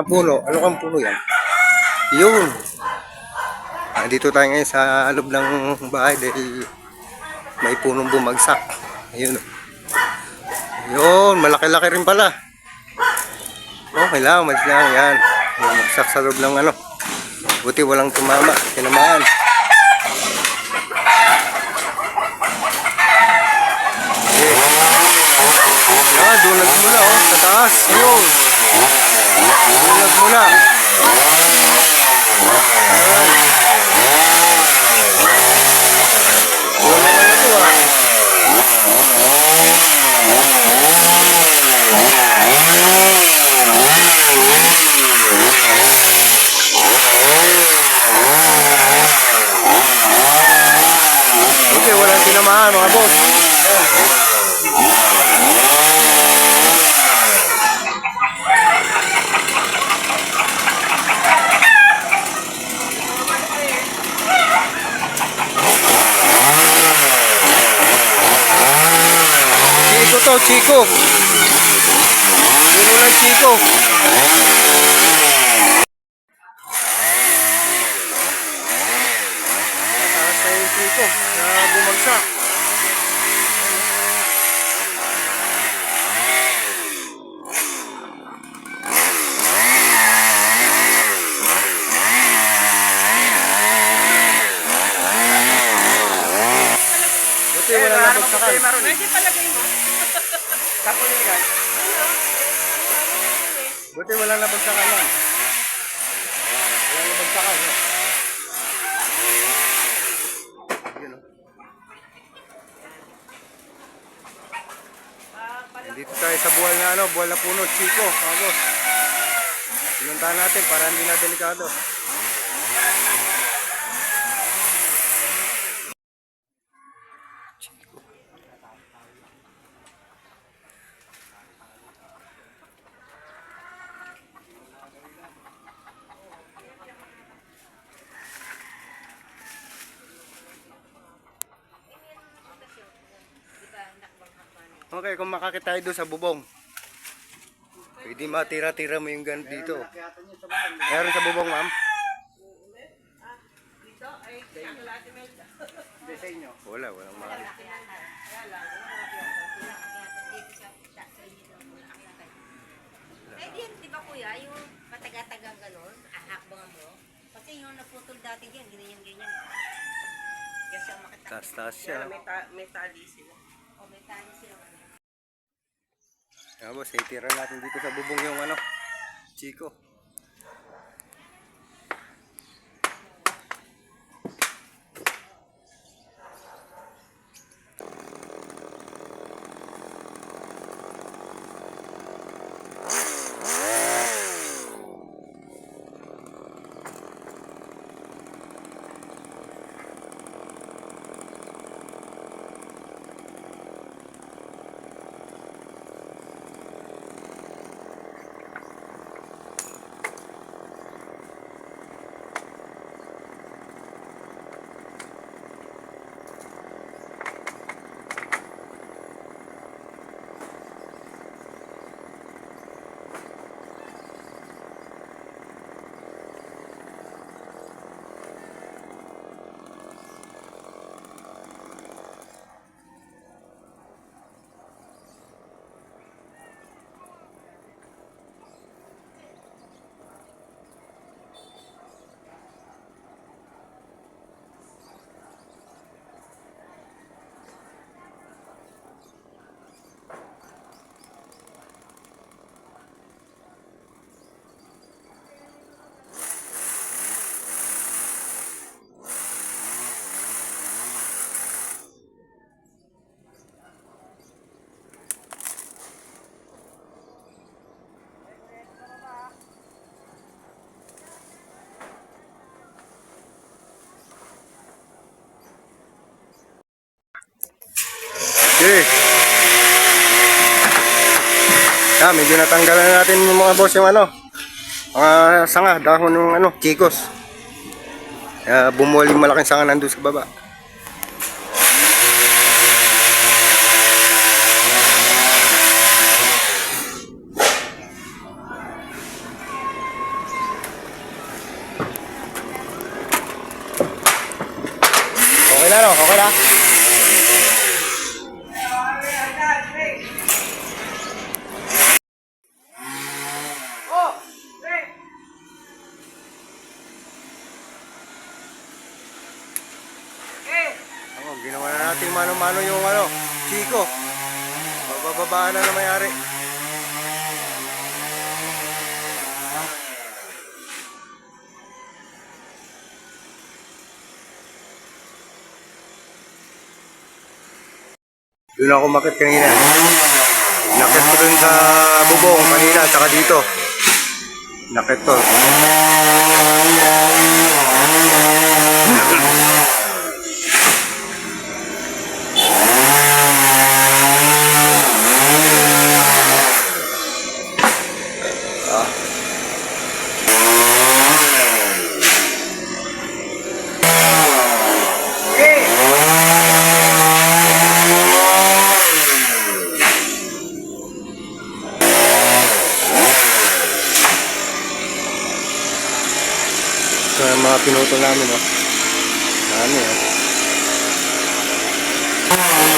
na puno. Ano kang puno yan? Yun. Ah, dito tayo ngayon sa loob ng bahay dahil may punong bumagsak. Ayun. Yun, malaki-laki rin pala. Okay lang, mas lang yan. Bumagsak sa loob ng ano. Buti walang tumama, tinamaan. Yan, dunag mula oh, sa taas. Ayun. Dunag mula. Wala na ito ah. Okay, walang tinamaan mga boss. Chico to, Chico. Yun lang, Chico. Taas na yung Chico na bumagsak. Buti wala na bagsakan. Pwede palagay guys. Buti wala na bagsakan lang. Wala na bagsakan. No? Oh. Dito tayo sa buwal na ano, buwal na puno, Chico, Agos. Pinuntahan natin para hindi na delikado. Okay, kung makakita tayo doon sa bubong. Pwede matira-tira mo yung gan dito. Meron sa bubong, ma'am? Wala, walang makakita. Pwede yan, di ba kuya, yung mataga-tagang ganon, ahakbang mo. Kasi yung naputol dati diyan, ganyan-ganyan. Kasi ang makita. Taas-taas siya. May, ta- may tali sila. O may tali sila. Boss, itira natin dito sa bubong yung ano, Chico. Okay. Ah, medyo natanggalan na natin yung mga boss yung ano. Mga sanga, dahon ng ano, chicos. Kaya bumuwal yung malaking sanga nandun sa baba. Ano, Chico. Bababaan na na mayari. Doon ako makit kanina. Nakit ko dun sa bubong kanina, tsaka dito. Nakit ko. sa mga pinuto namin oh. Ano yan? Oh.